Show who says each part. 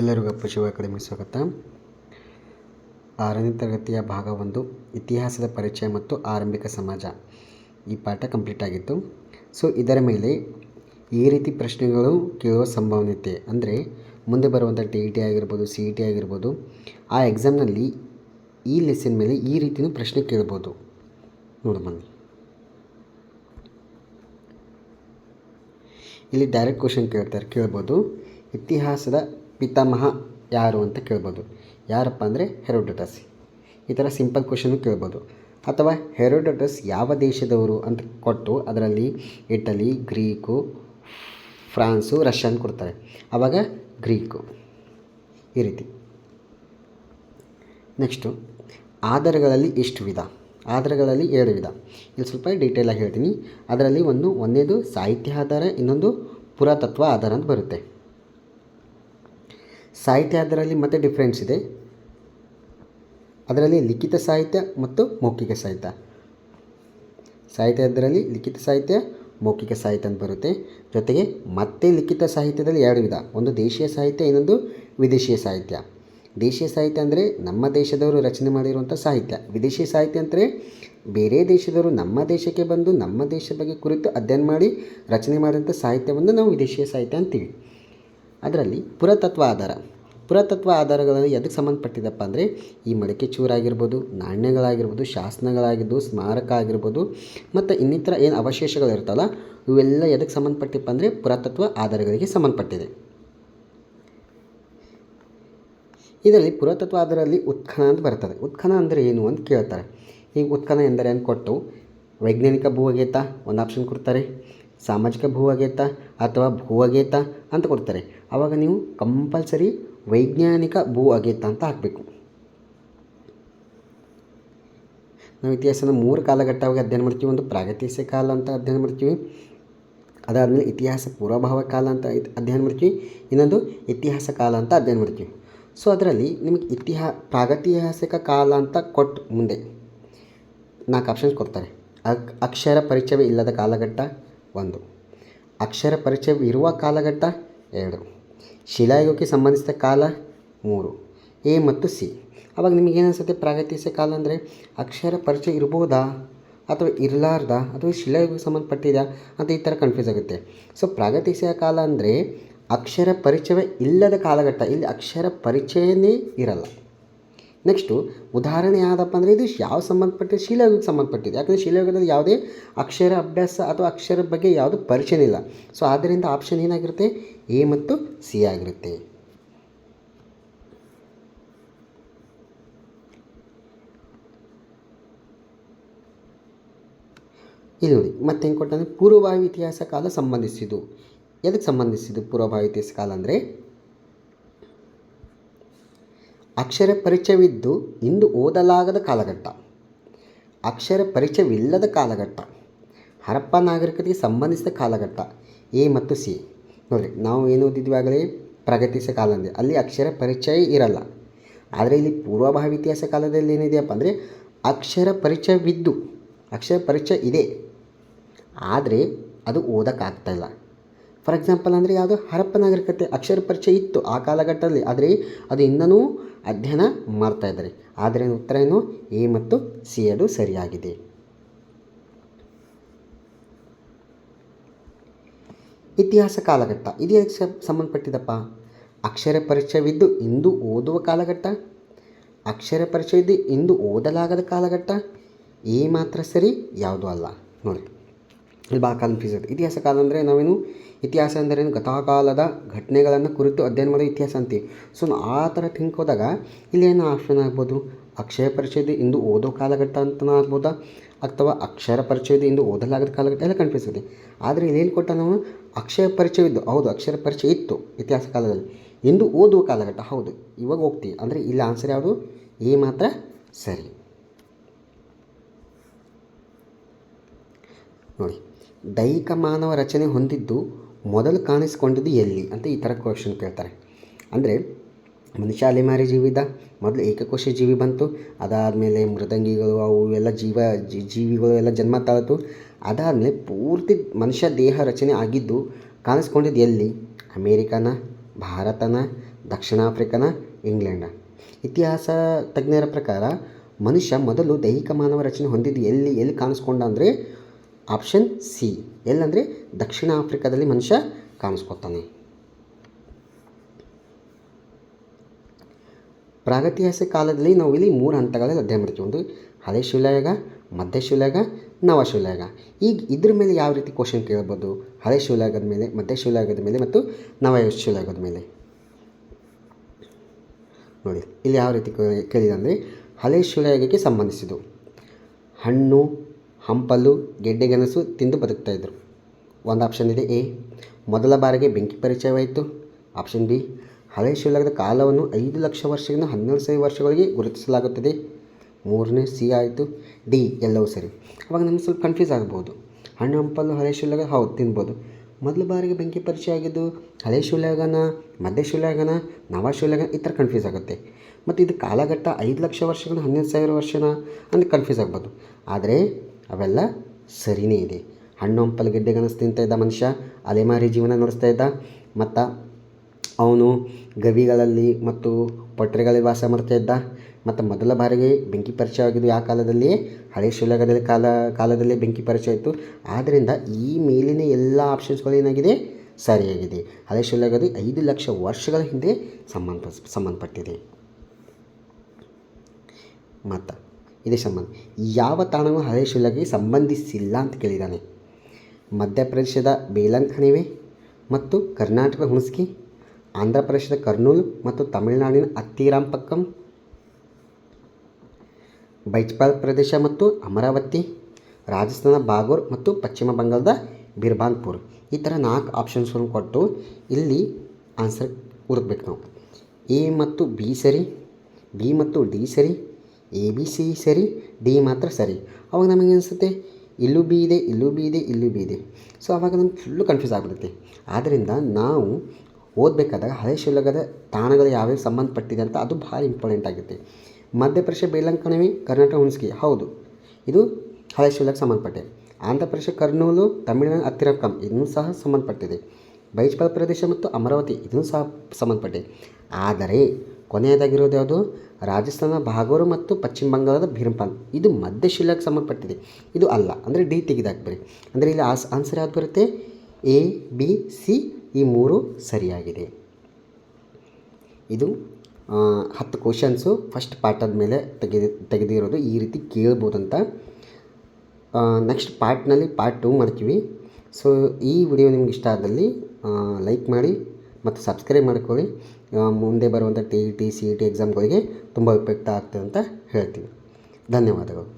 Speaker 1: ಎಲ್ಲರಿಗೂ ಅಪ್ಪ ಶಿವ ಅಕಾಡೆಮಿ ಸ್ವಾಗತ. ಆರನೇ ತರಗತಿಯ ಭಾಗ ಒಂದು, ಇತಿಹಾಸದ ಪರಿಚಯ ಮತ್ತು ಆರಂಭಿಕ ಸಮಾಜ. ಈ ಪಾಠ ಕಂಪ್ಲೀಟ್ ಆಗಿತ್ತು. ಸೊ ಇದರ ಮೇಲೆ ಈ ರೀತಿ ಪ್ರಶ್ನೆಗಳು ಕೇಳುವ ಸಂಭವನೀಯತೆ ಅಂದರೆ, ಮುಂದೆ ಬರುವಂಥ ಟಿ ಇ ಟಿ ಆಗಿರ್ಬೋದು, ಸಿ ಇ ಟಿ ಆಗಿರ್ಬೋದು, ಆ ಎಕ್ಸಾಮ್ನಲ್ಲಿ ಈ ಲೆಸನ್ ಮೇಲೆ ಈ ರೀತಿಯೂ ಪ್ರಶ್ನೆ ಕೇಳ್ಬೋದು. ನೋಡು ಬನ್ನಿ ಇಲ್ಲಿ ಡೈರೆಕ್ಟ್ ಕ್ವಶನ್ ಕೇಳ್ತಾರೆ, ಕೇಳ್ಬೋದು. ಇತಿಹಾಸದ ಪಿತಾಮಹ ಯಾರು ಅಂತ ಕೇಳ್ಬೋದು. ಯಾರಪ್ಪ ಅಂದರೆ ಹೆರೋಡಟಸ್ ಈ ಥರ ಸಿಂಪಲ್ ಕ್ವಶನ್ನು ಕೇಳ್ಬೋದು. ಅಥವಾ ಹೆರೋಡಟಸ್ ಯಾವ ದೇಶದವರು ಅಂತ ಕೊಟ್ಟು ಅದರಲ್ಲಿ ಇಟಲಿ, ಗ್ರೀಕು, ಫ್ರಾನ್ಸು, ರಷ್ಯನ್ ಕೊಡ್ತಾರೆ. ಆವಾಗ ಗ್ರೀಕು. ಈ ರೀತಿ. ನೆಕ್ಸ್ಟು, ಆಧಾರಗಳಲ್ಲಿ ಎಷ್ಟು ವಿಧ? ಆಧಾರಗಳಲ್ಲಿ ಎರಡು ವಿಧ. ಇಲ್ಲಿ ಸ್ವಲ್ಪ ಡೀಟೇಲಾಗಿ ಹೇಳ್ತೀನಿ. ಅದರಲ್ಲಿ ಒಂದು, ಒಂದೇದು ಸಾಹಿತ್ಯ ಆಧಾರ, ಇನ್ನೊಂದು ಪುರಾತತ್ವ ಆಧಾರ ಅಂತ ಬರುತ್ತೆ. ಸಾಹಿತ್ಯ ಅದರಲ್ಲಿ ಮತ್ತೆ ಡಿಫ್ರೆನ್ಸ್ ಇದೆ. ಅದರಲ್ಲಿ ಲಿಖಿತ ಸಾಹಿತ್ಯ ಮತ್ತು ಮೌಖಿಕ ಸಾಹಿತ್ಯ. ಸಾಹಿತ್ಯ ಅದರಲ್ಲಿ ಲಿಖಿತ ಸಾಹಿತ್ಯ, ಮೌಖಿಕ ಸಾಹಿತ್ಯ ಅಂತ ಬರುತ್ತೆ. ಜೊತೆಗೆ ಮತ್ತೆ ಲಿಖಿತ ಸಾಹಿತ್ಯದಲ್ಲಿ ಎರಡು ವಿಧ. ಒಂದು ದೇಶೀಯ ಸಾಹಿತ್ಯ, ಇನ್ನೊಂದು ವಿದೇಶೀಯ ಸಾಹಿತ್ಯ. ದೇಶೀಯ ಸಾಹಿತ್ಯ ಅಂದರೆ ನಮ್ಮ ದೇಶದವರು ರಚನೆ ಮಾಡಿರುವಂಥ ಸಾಹಿತ್ಯ. ವಿದೇಶಿ ಸಾಹಿತ್ಯ ಅಂದರೆ ಬೇರೆ ದೇಶದವರು ನಮ್ಮ ದೇಶಕ್ಕೆ ಬಂದು ನಮ್ಮ ದೇಶ ಬಗ್ಗೆ ಕುರಿತು ಅಧ್ಯಯನ ಮಾಡಿ ರಚನೆ ಮಾಡಿದಂಥ ಸಾಹಿತ್ಯವನ್ನು ನಾವು ವಿದೇಶೀಯ ಸಾಹಿತ್ಯ ಅಂತೀವಿ. ಅದರಲ್ಲಿ ಪುರಾತತ್ವ ಆಧಾರ. ಪುರಾತತ್ವ ಆಧಾರಗಳಲ್ಲಿ ಎದಕ್ಕೆ ಸಂಬಂಧಪಟ್ಟಿದ್ದಪ್ಪ ಅಂದರೆ ಈ ಮಡಿಕೆ ಚೂರಾಗಿರ್ಬೋದು, ನಾಣ್ಯಗಳಾಗಿರ್ಬೋದು ಶಾಸನಗಳಾಗಿದ್ದು ಸ್ಮಾರಕ ಆಗಿರ್ಬೋದು, ಮತ್ತು ಇನ್ನಿತರ ಏನು ಅವಶೇಷಗಳು ಇರ್ತಲ್ಲ ಇವೆಲ್ಲ ಎದಕ್ಕೆ ಸಂಬಂಧಪಟ್ಟಿಪ್ಪ ಅಂದರೆ ಪುರಾತತ್ವ ಆಧಾರಗಳಿಗೆ ಸಂಬಂಧಪಟ್ಟಿದೆ. ಇದರಲ್ಲಿ ಪುರಾತತ್ವ ಆಧಾರದಲ್ಲಿ ಉತ್ಖನ ಅಂತ ಬರ್ತದೆ. ಉತ್ಖನ ಅಂದರೆ ಏನು ಅಂತ ಕೇಳ್ತಾರೆ. ಈಗ ಉತ್ಖನ ಎಂದರೆ ಕೊಟ್ಟು? ವೈಜ್ಞಾನಿಕ ಭೂವಗೇತ, ಒಂದು ಆಪ್ಷನ್ ಕೊಡ್ತಾರೆ. ಸಾಮಾಜಿಕ ಭೂವಗೇತ ಅಥವಾ ಭೂವಗೇತ ಅಂತ ಕೊಡ್ತಾರೆ. ಆವಾಗ ನೀವು ಕಂಪಲ್ಸರಿ ವೈಜ್ಞಾನಿಕ ಭೂ ಅಗೆತ ಅಂತ ಹಾಕಬೇಕು. ನಾವು ಇತಿಹಾಸನ ಮೂರು ಕಾಲಘಟ್ಟವಾಗಿ ಅಧ್ಯಯನ ಮಾಡ್ತೀವಿ. ಒಂದು ಪ್ರಾಗೈತಿಹಾಸಿಕ ಕಾಲ ಅಂತ ಅಧ್ಯಯನ ಮಾಡ್ತೀವಿ. ಅದಾದಮೇಲೆ ಇತಿಹಾಸ ಪೂರ್ವಭಾವ ಕಾಲ ಅಂತ ಅಧ್ಯಯನ ಮಾಡ್ತೀವಿ. ಇನ್ನೊಂದು ಇತಿಹಾಸ ಕಾಲ ಅಂತ ಅಧ್ಯಯನ ಮಾಡ್ತೀವಿ. ಸೊ ಅದರಲ್ಲಿ ನಿಮಗೆ ಇತಿಹಾ, ಪ್ರಾಗತಿಹಾಸಿಕ ಕಾಲ ಅಂತ ಕೊಟ್ಟು ಮುಂದೆ ನಾಲ್ಕು ಆಪ್ಷನ್ಸ್ ಕೊಡ್ತಾರೆ. ಅಕ್, ಅಕ್ಷರ ಪರಿಚಯವೇ ಇಲ್ಲದ ಕಾಲಘಟ್ಟ ಒಂದು. ಅಕ್ಷರ ಪರಿಚಯ ಇರುವ ಕಾಲಘಟ್ಟ ಎರಡು. ಶಿಲಾಯುಗಕ್ಕೆ ಸಂಬಂಧಿಸಿದ ಕಾಲ ಮೂರು, ಎ ಮತ್ತು ಸಿ. ಅವಾಗ ನಿಮಗೆ ಏನಿಸುತ್ತೆ ಪ್ರಾಗೈತಿಹಾಸಿಕ ಕಾಲ ಅಂದರೆ ಅಕ್ಷರ ಪರಿಚಯ ಇರ್ಬೋದಾ ಅಥವಾ ಇರಲಾರ್ದ? ಅಥವಾ ಶಿಲಾಯುಗಕ್ಕೆ ಸಂಬಂಧಪಟ್ಟಿದೆಯಾ? ಅಂತ ಈ ಥರ ಕನ್ಫ್ಯೂಸ್ ಆಗುತ್ತೆ. ಸೊ ಪ್ರಾಗೈತಿಹಾಸಿಕ ಕಾಲ ಅಂದರೆ ಅಕ್ಷರ ಪರಿಚಯವೇ ಇಲ್ಲದ ಕಾಲಘಟ್ಟ. ಇಲ್ಲಿ ಅಕ್ಷರ ಪರಿಚಯನೇ ಇರಲ್ಲ. ನೆಕ್ಸ್ಟು ಉದಾಹರಣೆ ಯಾವುದಪ್ಪ ಅಂದರೆ ಇದು ಯಾವ ಸಂಬಂಧಪಟ್ಟ ಶಿಲಾಯುಗಕ್ಕೆ ಸಂಬಂಧಪಟ್ಟಿದೆ. ಯಾಕಂದರೆ ಶಿಲಾಯುಗದಲ್ಲಿ ಯಾವುದೇ ಅಕ್ಷರ ಅಭ್ಯಾಸ ಅಥವಾ ಅಕ್ಷರ ಬಗ್ಗೆ ಯಾವುದು ಪರಿಚಯ ಇಲ್ಲ. ಸೊ ಆದ್ದರಿಂದ ಆಪ್ಷನ್ ಏನಾಗಿರುತ್ತೆ? ಎ ಮತ್ತು ಸಿ ಆಗಿರುತ್ತೆ. ಇಲ್ಲಿ ನೋಡಿ ಮತ್ತೆ ಏನು ಕೊಟ್ಟಂದರೆ ಪೂರ್ವಭಾವಿ ಇತಿಹಾಸ ಕಾಲ ಸಂಬಂಧಿಸಿದ್ದು. ಎದಕ್ಕೆ ಸಂಬಂಧಿಸಿದ್ದು ಪೂರ್ವಭಾವಿ ಇತಿಹಾಸ ಕಾಲ ಅಂದರೆ? ಅಕ್ಷರ ಪರಿಚಯವಿದ್ದು ಇಂದು ಓದಲಾಗದ ಕಾಲಘಟ್ಟ. ಅಕ್ಷರ ಪರಿಚಯವಿಲ್ಲದ ಕಾಲಘಟ್ಟ. ಹರಪ್ಪ ನಾಗರಿಕತೆಗೆ ಸಂಬಂಧಿಸಿದ ಕಾಲಘಟ್ಟ. ಎ ಮತ್ತು ಸಿ. ನೋಡಿರಿ ನಾವು ಏನು ಓದಿದ್ವಿ ಆಗಲೇ? ಪ್ರಗತಿಸ ಕಾಲ ಅಲ್ಲಿ ಅಕ್ಷರ ಪರಿಚಯ ಇರಲ್ಲ. ಆದರೆ ಇಲ್ಲಿ ಪೂರ್ವಭಾವಿ ಇತಿಹಾಸ ಕಾಲದಲ್ಲಿ ಏನಿದೆಯಪ್ಪ ಅಂದರೆ ಅಕ್ಷರ ಪರಿಚಯವಿದ್ದು, ಅಕ್ಷರ ಪರಿಚಯ ಇದೆ. ಆದರೆ ಅದು ಓದೋಕ್ಕಾಗ್ತಾಯಿಲ್ಲ ಫಾರ್ ಎಕ್ಸಾಂಪಲ್ ಅಂದರೆ ಯಾವುದು ಹರಪ್ಪ ನಾಗರಿಕತೆ ಅಕ್ಷರ ಪರಿಚಯ ಇತ್ತು ಆ ಕಾಲಘಟ್ಟದಲ್ಲಿ. ಆದರೆ ಅದು ಇನ್ನೂ ಅಧ್ಯಯನ ಮಾಡ್ತಾ ಇದ್ದಾರೆ. ಆದರೆ ಉತ್ತರ ಏನು? ಎ ಮತ್ತು ಸಿ ಅದು ಸರಿಯಾಗಿದೆ. ಇತಿಹಾಸ ಕಾಲಘಟ್ಟ. ಇದು ಯಾಕೆ ಸಂಬಂಧಪಟ್ಟಿದಪ್ಪ? ಅಕ್ಷರ ಪರಿಚಯವಿದ್ದು ಇಂದು ಓದುವ ಕಾಲಘಟ್ಟ. ಅಕ್ಷರ ಪರಿಚಯವಿದ್ದು ಇಂದು ಓದಲಾಗದ ಕಾಲಘಟ್ಟ. ಈ ಮಾತ್ರ ಸರಿ, ಯಾವುದೂ ಅಲ್ಲ. ನೋಡಿ ಇಲ್ಲಿ ಭಾಳ ಕನ್ಫ್ಯೂಸ್ ಆಗುತ್ತೆ ಇತಿಹಾಸ ಕಾಲ ಅಂದರೆ ನಾವೇನು ಇತಿಹಾಸ ಅಂದ್ರೇನು? ಗತಕಾಲದ ಘಟನೆಗಳನ್ನು ಕುರಿತು ಅಧ್ಯಯನ ಮಾಡೋ ಇತಿಹಾಸ ಅಂತೀವಿ. ಸೊ ಆ ಥರ ಥಿಂಕ್ ಹೋದಾಗ, ಇಲ್ಲಿ ಏನು ಆಪ್ಷನ್ ಆಗ್ಬೋದು? ಅಕ್ಷರ ಪರಿಚಯದ ಇಂದು ಓದೋ ಕಾಲಘಟ್ಟ ಅಂತಲೂ ಆಗ್ಬೋದಾ? ಅಥವಾ ಅಕ್ಷರ ಪರಿಚಯದ ಎಂದು ಓದಲಾಗದ ಕಾಲಘಟ್ಟ ಎಲ್ಲ ಕನ್ಫ್ಯೂಸ್ ಆದರೆ ಇಲ್ಲೇನು ಕೊಟ್ಟ ನಾವು ಅಕ್ಷರ ಪರಿಚಯವಿದ್ದು ಹೌದು, ಅಕ್ಷರ ಪರಿಚಯ ಇತ್ತು ಇತಿಹಾಸ ಕಾಲದಲ್ಲಿ. ಎಂದು ಓದುವ ಕಾಲಘಟ್ಟ, ಹೌದು, ಇವಾಗ ಹೋಗ್ತೀವಿ. ಅಂದರೆ ಇಲ್ಲಿ ಆನ್ಸರ್ ಯಾವುದು? ಎ ಮಾತ್ರ ಸರಿ. ನೋಡಿ, ದೈಹಿಕ ಮಾನವ ರಚನೆ ಹೊಂದಿದ್ದು ಮೊದಲು ಕಾಣಿಸಿಕೊಂಡಿದ್ದು ಎಲ್ಲಿ? ಅಂತ ಈ ಥರ ಕ್ವಶನ್ ಕೇಳ್ತಾರೆ. ಅಂದರೆ ಮನುಷ್ಯ ಅಲೆಮಾರಿ ಜೀವಿದ ಮೊದಲು ಏಕಕೋಶ ಜೀವಿ ಬಂತು, ಅದಾದಮೇಲೆ ಮೃದಂಗಿಗಳು, ಅವು ಎಲ್ಲ ಜೀವ ಜೀವಿಗಳು ಎಲ್ಲ ಜನ್ಮ ತಾಳಿತು ಅದಾದಮೇಲೆ ಪೂರ್ತಿ ಮನುಷ್ಯ ದೇಹ ರಚನೆ ಆಗಿದ್ದು, ಕಾಣಿಸ್ಕೊಂಡಿದ್ದು ಎಲ್ಲಿ? ಅಮೇರಿಕಾನ, ಭಾರತನ, ದಕ್ಷಿಣ ಆಫ್ರಿಕಾನ, ಇಂಗ್ಲೆಂಡ. ಇತಿಹಾಸ ತಜ್ಞರ ಪ್ರಕಾರ, ಮನುಷ್ಯ ಮೊದಲು ದೈಹಿಕ ಮಾನವ ರಚನೆ ಹೊಂದಿದ್ದು ಎಲ್ಲಿ? ಎಲ್ಲಿ ಕಾಣಿಸ್ಕೊಂಡ ಅಂದರೆ, ಆಪ್ಷನ್ ಸಿ. ಎಲ್ಲಂದರೆ ದಕ್ಷಿಣ ಆಫ್ರಿಕಾದಲ್ಲಿ ಮನುಷ್ಯ ಕಾಣಿಸ್ಕೊತಾನೆ. ಪ್ರಾಗತಿಹಾಸಿಕ ಕಾಲದಲ್ಲಿ ನಾವು ಇಲ್ಲಿ ಮೂರು ಹಂತಗಳಲ್ಲಿ ಅಧ್ಯಯನ ಮಾಡ್ತೀವಿ ಒಂದು ಹಳೆ ಶಿಲಾಯುಗ ಮಧ್ಯ ಶಿಲಾಯುಗ ನವ ಶಿಲಾಯುಗ ಈಗ ಇದ್ರ ಮೇಲೆ ಯಾವ ರೀತಿ ಕ್ವಶನ್ ಕೇಳ್ಬೋದು? ಹಳೆ ಶಿಲಾಯುಗದ ಮೇಲೆ ಮಧ್ಯ ಶಿಲಾಯುಗದ ಮೇಲೆ ಮತ್ತು ನವ ಶಿಲಾಯುಗದ ಮೇಲೆ? ನೋಡಿ, ಇಲ್ಲಿ ಯಾವ ರೀತಿ ಕೇಳಿದೆ ಅಂದರೆ ಹಳೆ ಶಿಲಾಯುಗಕ್ಕೆ ಸಂಬಂಧಿಸಿದ್ದು. ಹಣ್ಣು, ಹಂಪಲು, ಗೆಡ್ಡೆಗೆಣಸು ತಿಂದು ಬದುಕ್ತಾಯಿದ್ರು ಒಂದು ಆಪ್ಷನ್ ಇದೆ ಎ. ಮೊದಲ ಬಾರಿಗೆ ಬೆಂಕಿ ಪರಿಚಯವಾಯಿತು. ಆಪ್ಷನ್ ಬಿ ಹಳೆ ಶಿಲಾಯುಗದ ಕಾಲವನ್ನು ಐದು ಲಕ್ಷ ವರ್ಷದಿಂದ ಹನ್ನೆರಡು ಸಾವಿರ ವರ್ಷಗಳಿಗೆ ಗುರುತಿಸಲಾಗುತ್ತದೆ. ಮೂರನೇ ಸಿ ಆಯಿತು. ಡಿ, ಎಲ್ಲವೂ ಸರಿ. ಅವಾಗ ನಮ್ಗೆ ಸ್ವಲ್ಪ ಕನ್ಫ್ಯೂಸ್ ಆಗ್ಬೋದು. ಹಣ್ಣು ಹಂಪಲು, ಹಳೆ ಶಿಲಾಗ, ಹೌದು, ತಿನ್ಬೋದು. ಮೊದಲ ಬಾರಿಗೆ ಬೆಂಕಿ ಪರಿಚಯ ಆಗಿದ್ದು, ಹಳೆ ಶಿಲಾಗನ, ಮಧ್ಯ ಶಿಲಾಗನ, ನವ ಶಿಲಾಯುಗ ಈ ಥರ ಕನ್ಫ್ಯೂಸ್ ಆಗುತ್ತೆ. ಮತ್ತು ಇದು ಕಾಲಘಟ್ಟ ಐದು ಲಕ್ಷ ವರ್ಷಗಳ ಹನ್ನೆರಡು ಸಾವಿರ ವರ್ಷನ ಅಂತ ಕನ್ಫ್ಯೂಸ್ ಆಗ್ಬೋದು. ಆದರೆ ಅವೆಲ್ಲ ಸರಿಯೇ ಇದೆ. ಹಣ್ಣು ಹಂಪಲು ಗೆಡ್ಡೆಗನಸ್ ತಿಂತ ಇದ್ದ ಮನುಷ್ಯ, ಅಲೆಮಾರಿ ಜೀವನ ನಡೆಸ್ತಾ ಇದ್ದ, ಮತ್ತು ಅವನು ಗವಿಗಳಲ್ಲಿ ಮತ್ತು ಪೊಟ್ರೆಗಳಲ್ಲಿ ವಾಸ ಮಾಡ್ತಾ ಇದ್ದ. ಮತ್ತು ಮೊದಲ ಬಾರಿಗೆ ಬೆಂಕಿ ಪರಿಚಯ ಆಗಿದ್ದು ಯಾವ ಕಾಲದಲ್ಲಿ? ಹಳೆ ಕಾಲ, ಕಾಲದಲ್ಲಿ ಬೆಂಕಿ ಪರಿಚಯ ಆಯಿತು. ಆದ್ದರಿಂದ ಈ ಮೇಲಿನ ಎಲ್ಲ ಆಪ್ಷನ್ಸ್ಗಳು ಏನಾಗಿದೆ? ಸರಿಯಾಗಿದೆ. ಹಳೆ ಶಿಲಾಯುಗದ ಐದು ಲಕ್ಷ ವರ್ಷಗಳ ಹಿಂದೆ ಸಂಬಂಧ, ಸಂಬಂಧಪಟ್ಟಿದೆ. ಮತ್ತು ಇದೇ ಸಂಬಂಧ. ಯಾವ ತಾಣವು ಹಳೆ ಶಿಲಾಗೆ ಸಂಬಂಧಿಸಿಲ್ಲ ಅಂತ ಕೇಳಿದ್ದಾನೆ. ಮಧ್ಯಪ್ರದೇಶದ ಬೇಲಂಕಣಿವೆ ಮತ್ತು ಕರ್ನಾಟಕ ಹುಣಸ್ಗಿ ಆಂಧ್ರ ಪ್ರದೇಶದ ಕರ್ನೂಲು ಮತ್ತು ತಮಿಳುನಾಡಿನ ಅತ್ತಿರಾಂಪಕ್ಕಂ ಬೈಚ್ಪಾಲ್ ಪ್ರದೇಶ ಮತ್ತು ಅಮರಾವತಿ ರಾಜಸ್ಥಾನ ಬಾಗೋರ್ ಮತ್ತು ಪಶ್ಚಿಮ ಬಂಗಾಳದ ಬಿರ್ಬಾನ್ಪುರ್. ಈ ಥರ ನಾಲ್ಕು ಆಪ್ಷನ್ಸ್ಗಳನ್ನು ಕೊಟ್ಟು ಇಲ್ಲಿ ಆನ್ಸರ್ ಹುಡುಕ್ಬೇಕು ನಾವು. ಎ ಮತ್ತು ಬಿ ಸರಿ ಬಿ ಮತ್ತು ಡಿ ಸರಿ ಎ ಬಿ ಸಿ ಸರಿ ಡಿ ಮಾತ್ರ ಸರಿ. ಅವಾಗ ನಮಗೆ ಅನಿಸುತ್ತೆ, ಇಲ್ಲೂ ಬಿ ಇದೆ, ಇಲ್ಲೂ ಬಿ ಇದೆ, ಇಲ್ಲೂ ಬಿ ಇದೆ. ಸೊ ಅವಾಗ ನಮ್ಗೆ ಫುಲ್ಲು ಕನ್ಫ್ಯೂಸ್ ಆಗಿಬಿಡುತ್ತೆ. ಆದ್ದರಿಂದ ನಾವು ಓದಬೇಕಾದಾಗ ಹಳೆ ಶಿಲಾಯುಗದ ತಾಣಗಳು ಯಾವ್ಯಾವ ಸಂಬಂಧಪಟ್ಟಿದೆ ಅಂತ ಅದು ಭಾಳ ಇಂಪಾರ್ಟೆಂಟ್ ಆಗುತ್ತೆ ಮಧ್ಯಪ್ರದೇಶ ಬೇಲಂಕಣವಿ ಕರ್ನಾಟಕ ಹುಣಸ್ಗಿ, ಹೌದು. ಇದು ಹಳೆ ಶಿಲಾಗೆ ಸಂಬಂಧಪಟ್ಟಿದೆ ಆಂಧ್ರ ಪ್ರದೇಶ ಕರ್ನೂಲು, ತಮಿಳುನಾಡು ಹತ್ತಿರಕಂ ಇದನ್ನು ಸಹ ಸಂಬಂಧಪಟ್ಟಿದೆ. ಬೈಜ್ಪಾಲ್ ಪ್ರದೇಶ ಮತ್ತು ಅಮರಾವತಿ, ಇದನ್ನು ಸಹ ಸಂಬಂಧಪಟ್ಟಿದೆ ಆದರೆ, ಕೊನೆಯದಾಗಿರೋದು ಯಾವುದು? ರಾಜಸ್ಥಾನ ಭಾಗೋರು ಮತ್ತು ಪಶ್ಚಿಮ ಬಂಗಾಳದ ಭೀರಂಪಾಲ್. ಇದು ಮಧ್ಯ ಶಿಲಾಗೆ ಸಂಬಂಧಪಟ್ಟಿದೆ. ಇದು ಅಲ್ಲ. ಅಂದರೆ ಡಿ ತೆಗೆದಾಕ್ಬೇಡಿ. ಅಂದರೆ ಇಲ್ಲಿ ಆಸ್ ಆನ್ಸರ್ ಯಾವ್ದು ಬರುತ್ತೆ? ಎ ಬಿ ಸಿ ಈ ಮೂರು ಸರಿಯಾಗಿದೆ. ಇದು ಹತ್ತು ಕ್ವಶನ್ಸು ಫಸ್ಟ್ ಪಾರ್ಟದ ಮೇಲೆ ತೆಗೆದು, ತೆಗೆದಿರೋದು ಈ ರೀತಿ ಕೇಳ್ಬೋದಂತ. ನೆಕ್ಸ್ಟ್ ಪಾರ್ಟ್ನಲ್ಲಿ ಪಾರ್ಟ್ ಟೂ ಮಾಡ್ತೀವಿ. ಸೊ ಈ ವಿಡಿಯೋ ನಿಮ್ಗೆ ಇಷ್ಟ ಆದಲ್ಲಿ ಲೈಕ್ ಮಾಡಿ ಮತ್ತು ಸಬ್ಸ್ಕ್ರೈಬ್ ಮಾಡ್ಕೊಳ್ಳಿ. ಮುಂದೆ ಬರುವಂಥ T E T C E T ಎಕ್ಸಾಮ್ಗಳಿಗೆ ತುಂಬ ಉಪಯುಕ್ತ ಆಗ್ತದೆ ಅಂತ ಹೇಳ್ತೀವಿ. ಧನ್ಯವಾದಗಳು.